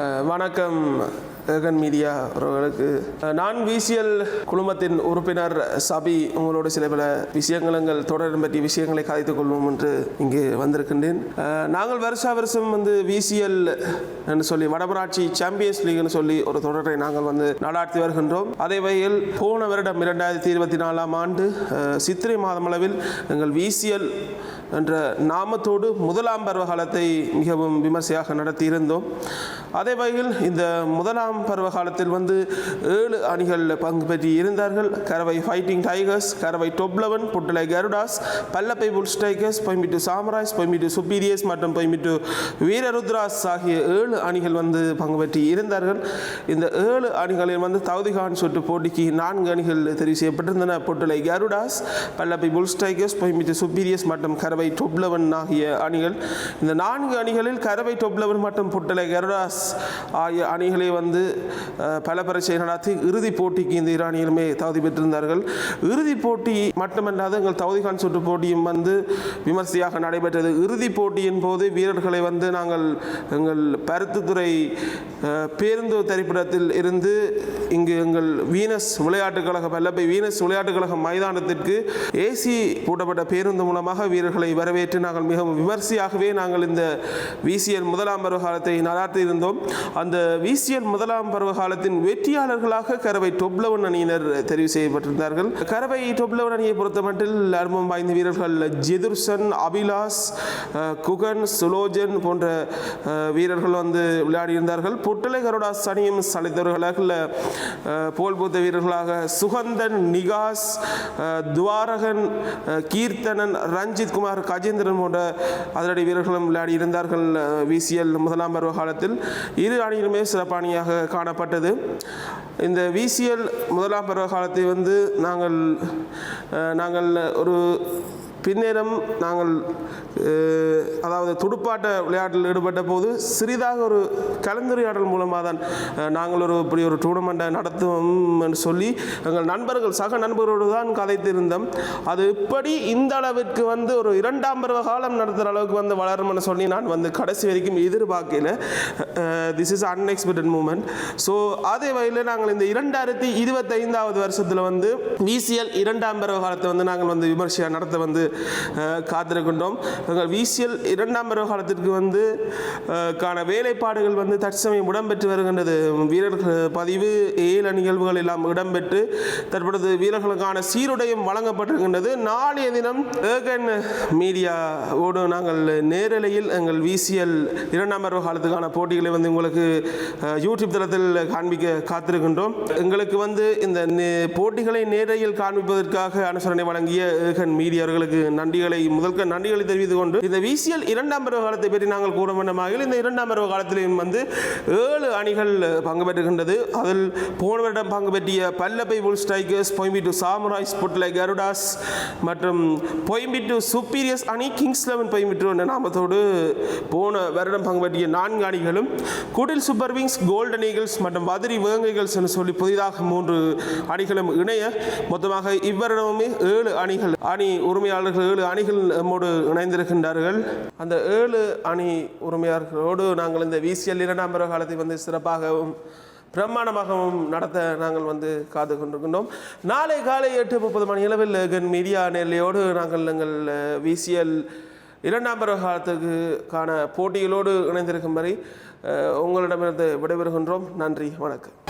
வணக்கம். ஏகன் மீடியா அவர்களுக்கு. நான் விசிஎல் குழுமத்தின் உறுப்பினர் சபி உங்களோட சில பல விஷயங்கள் எங்கள் தொடரும் பற்றிய விஷயங்களை கதைத்துக் கொள்வோம் என்று இங்கு வந்திருக்கின்றேன். நாங்கள் வருஷா வருஷம் வந்து விசிஎல் என்று சொல்லி வடமராட்சி சாம்பியன்ஸ் லீக்னு சொல்லி ஒரு தொடரை நாங்கள் வந்து நடாத்தி வருகின்றோம். அதே வகையில் போன வருடம் இரண்டாயிரத்தி இருபத்தி நாலாம் ஆண்டு சித்திரை மாதம் அளவில் எங்கள் விசிஎல் என்ற நாமத்தோடு முதலாம் பருவ காலத்தை மிகவும் விமர்சையாக நடத்தியிருந்தோம். அதே வகையில் இந்த முதலாம் பருவ காலத்தில் வந்து ஏழு அணிகளில் பங்கு பெற்றி இருந்தார்கள். கரவை ஃபைட்டிங் டைகர்ஸ் கரவை டொப்லவன் புட்டலை கருடாஸ் பல்லப்பை bull strikers Poymittu Samaraj Poymittu superiors மற்றும் பொய்மிட்டு வீரருத்ராஸ் ஆகிய ஏழு அணிகள் வந்து பங்கு பெற்றி இருந்தார்கள். இந்த ஏழு அணிகளில் வந்து தகுதிகான் சுற்று போட்டிக்கு நான்கு அணிகள் தெரிவு செய்யப்பட்டிருந்தன. புட்டலை கருடாஸ் பல்லப்பை புல் ஸ்ட்ரைக்கர்ஸ் பொய்மிட்டு சுப்பீரியர்ஸ் மற்றும் கரவை டொப்லவன் ஆகிய அணிகள். இந்த நான்கு அணிகளில் கரவை டொப்லவன் மற்றும் புட்டலை கருடாஸ் ஆகிய அணிகளை வந்து பல பரீட்சை நடத்தி இறுதிப் போட்டிக்கு இந்த இரு தகுதி பெற்றிருந்தார்கள். இறுதிப் போட்டி மட்டுமல்லாது எங்கள் தகுதிகான் சுற்று போட்டியும் வந்து விமர்சையாக நடைபெற்றது. இறுதிப் போட்டியின் போது வீரர்களை வந்து நாங்கள் எங்கள் பருத்துத்துறை பேருந்து திரைப்படத்தில் இருந்து இங்கு எங்கள் வீனஸ் விளையாட்டுக் கழக பல்லப்பை வீனஸ் விளையாட்டுக் கழக மைதானத்திற்கு ஏசி பூட்டப்பட்ட பேருந்து மூலமாக வீரர்களை வரவேற்று நாங்கள் மிகவும் விமர்சையாகவே நாங்கள் இந்த விசிஎல் முதலாம் பருவ காலத்தை நடாத்தி இருந்தோம் அந்த விசிஎல் முதலாம் பருவ பருவகாலத்தின் வெற்றியாளர்களாக கரவை டொப்லவன் அணியினர் தெரிவு செய்யப்பட்டிருந்தார்கள். கரவை டொப்லவன் அணியை பொறுத்தமட்டில் அனுபவம் வாய்ந்த வீரர்கள் ஜெதுர்சன் அபிலாஸ் குகன் சுலோஜன் போன்ற வீரர்கள் வந்து விளையாடியிருந்தார்கள். புட்டலை கருடாஸ் அணியும் சலைத்தவர்களாக போல் பூத்த வீரர்களாக சுகந்தன் நிகாஸ் துவாரகன் கீர்த்தனன் ரஞ்சித் குமார் கஜேந்திரன் போன்ற அதிரடி வீரர்களும் விளையாடி இருந்தார்கள் விசிஎல் முதலாம் பருவ காலத்தில் இரு அணியிலுமே சிறப்பு அணியாக காணப்பட்டது. இந்த விசிஎல் முதலாம் பருவ காலத்தை வந்து நாங்கள் நாங்கள் ஒரு பின்னேரம் நாங்கள் அதாவது துடுப்பாட்ட விளையாட்டில் ஈடுபட்ட போது சிறிதாக ஒரு கலந்துரையாடல் மூலமாக தான் நாங்கள் ஒரு இப்படி ஒரு டூர்னமெண்ட்டை நடத்துவோம் என்று சொல்லி எங்கள் நண்பர்கள் சக நண்பர்களோடு தான் கதைத்திருந்தோம். அது இப்படி இந்த அளவிற்கு வந்து ஒரு இரண்டாம் பருவ காலம் நடத்துகிற அளவுக்கு வந்து வளரும்னு சொல்லி நான் வந்து கடைசி வரைக்கும் எதிர்பார்க்கல. This is unexpected moment so அதே வகையில் நாங்கள் இந்த இரண்டாயிரத்தி இருபத்தைந்தாவது வருஷத்தில் வந்து விசிஎல் இரண்டாம் பருவ காலத்தை வந்து நாங்கள் வந்து விமர்சையாக நடத்த வந்து காத்திருக்கின்றோம். எங்கள் விசிஎல் இரண்டாம் பருவ காலத்திற்கு வந்து கான வேலைப்பாடுகள் வந்து தற்சமயம் இடம்பெற்று வருகின்றது. வீரர்கள் பதிவு ஏழு நிகழ்வுகள் எல்லாம் இடம்பெற்று தற்பொழுது வீரர்களுக்கான சீருடையும் வழங்கப்பட்டிருக்கின்றது. நாளைய தினம் ஏகன் மீடியாவோடு நாங்கள் நேரலையில் எங்கள் விசிஎல் இரண்டாம் பருவ காலத்துக்கான போட்டிகளை வந்து உங்களுக்கு யூடியூப் தளத்தில் காண்பிக்க காத்திருக்கின்றோம். எங்களுக்கு வந்து இந்த நே- போட்டிகளை நேரையில் காண்பிப்பதற்காக அனுசரணை வழங்கிய ஏகன் மீடியா அவர்களுக்கு நன்றிகளை முதல்க நன்றிகளை தெரிவித்துக் கொண்டு இந்த விசிஎல் இரண்டாம் பருவ காலத்தை பற்றி நாங்கள் கூற வேண்டுமாக இந்த இரண்டாம் பருவ காலத்திலும் வந்து ஏழு அணிகள் பங்கு பெற்றுகின்றது அதில் போன வருடம் பங்கு பெற்றிய பல்லப்பை புல் ஸ்ட்ரைக்கர்ஸ் பொயம்பிட்டு சாமுராய்ஸ் புட்லை கருடாஸ் மற்றும் பொயம்பிட்டு சுப்பீரியஸ் அணி கிங்ஸ் லெவன் பொயம்பிட்டு என்ற நாமத்தோடு போன வருடம் பங்கு பெற்றிய நான்கு அணிகளும் குடில் சூப்பர் விங்ஸ் கோல்டன் ஈகிள்ஸ் மற்றும் வதிரி வேங்கைகள்ஸ் என்று சொல்லி புதிதாக மூன்று அணிகளும் இணைய. மொத்தமாக இவ்வருடமுமே ஏழு அணிகள் அணி உரிமையாளர்கள் ஏழு அணிகள் நம்மோடு இணைந்திருக்கின்றார்கள். அந்த ஏழு அணி உரிமையாளர்களோடு நாங்கள் இந்த விசிஎல் இரண்டாம் பருவ காலத்தை வந்து சிறப்பாகவும் பிரம்மாண்டமாகவும் நடத்த நாங்கள் வந்து காத்து கொண்டிருக்கின்றோம். நாளை காலை எட்டு முப்பது மணி அளவில் எங்கள் மீடியா நெல்லையோடு நாங்கள் எங்கள் விசிஎல் இரண்டாம் பருவ காலத்துக்கு காண போட்டிகளோடு இணைந்திருக்கும் வரை உங்களிடமிருந்து விடைபெறுகின்றோம். நன்றி வணக்கம்.